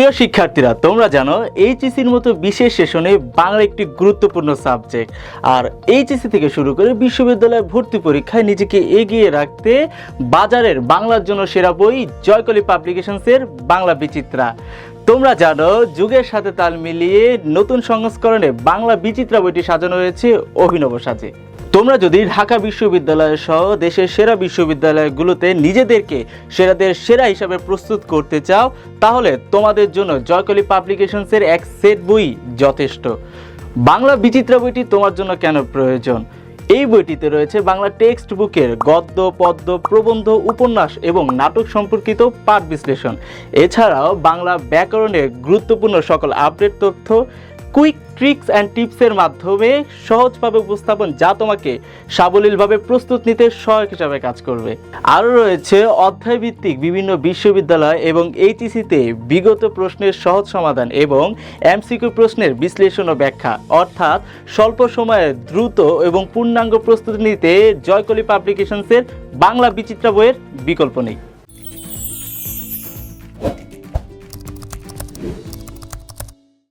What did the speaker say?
প্রিয় শিক্ষার্থীরা, তোমরা জানো এইচএসির মতো বিশেষ সেশনে বাংলা একটি গুরুত্বপূর্ণ সাবজেক্ট। আর এইচএসি থেকে শুরু করে বিশ্ববিদ্যালয়ের ভর্তি পরীক্ষায় নিজেকে এগিয়ে রাখতে বাজারের বাংলার জন্য সেরা বই জয়কলি পাবলিকেশনসের বাংলা বিচিত্রা। তোমরা জানো, যুগের সাথে তাল মিলিয়ে নতুন সংস্করণে বাংলা বিচিত্রা বইটি সাজানো হয়েছে অভিনব সাজে। তোমরা যদি ঢাকা বিশ্ববিদ্যালয় সহ দেশের সেরা বিশ্ববিদ্যালয়গুলোতে নিজেদেরকে সেরাদের সেরা হিসাবে প্রস্তুত করতে চাও, তাহলে তোমাদের জন্য জয়কলি পাবলিকেশনসের এক সেট বই যথেষ্ট। বাংলা বিচিত্রা বইটি তোমার জন্য কেন প্রয়োজন? এই বইটিতে রয়েছে বাংলা টেক্সট বুকের গদ্য, পদ্য, প্রবন্ধ, উপন্যাস এবং নাটক সম্পর্কিত পাঠ বিশ্লেষণ। এছাড়াও বাংলা ব্যাকরণের গুরুত্বপূর্ণ সকল আপডেট তথ্য কুইক ট্রিক্স অ্যান্ড টিপসের মাধ্যমে সহজভাবে উপস্থাপন যা তোমাকে সাবলীলভাবে প্রস্তুত নিতে সহায়ক হিসাবে কাজ করবে। আরও রয়েছে অধ্যায়ভিত্তিক বিভিন্ন বিশ্ববিদ্যালয় এবং এইচএসিতে বিগত প্রশ্নের সহজ সমাধান এবং এমসিকিউ প্রশ্নের বিশ্লেষণ ও ব্যাখ্যা। অর্থাৎ স্বল্প সময়ে দ্রুত এবং পূর্ণাঙ্গ প্রস্তুতি নিতে জয়কলি পাবলিকেশনসের বাংলা বিচিত্রা বইয়ের বিকল্প নেই।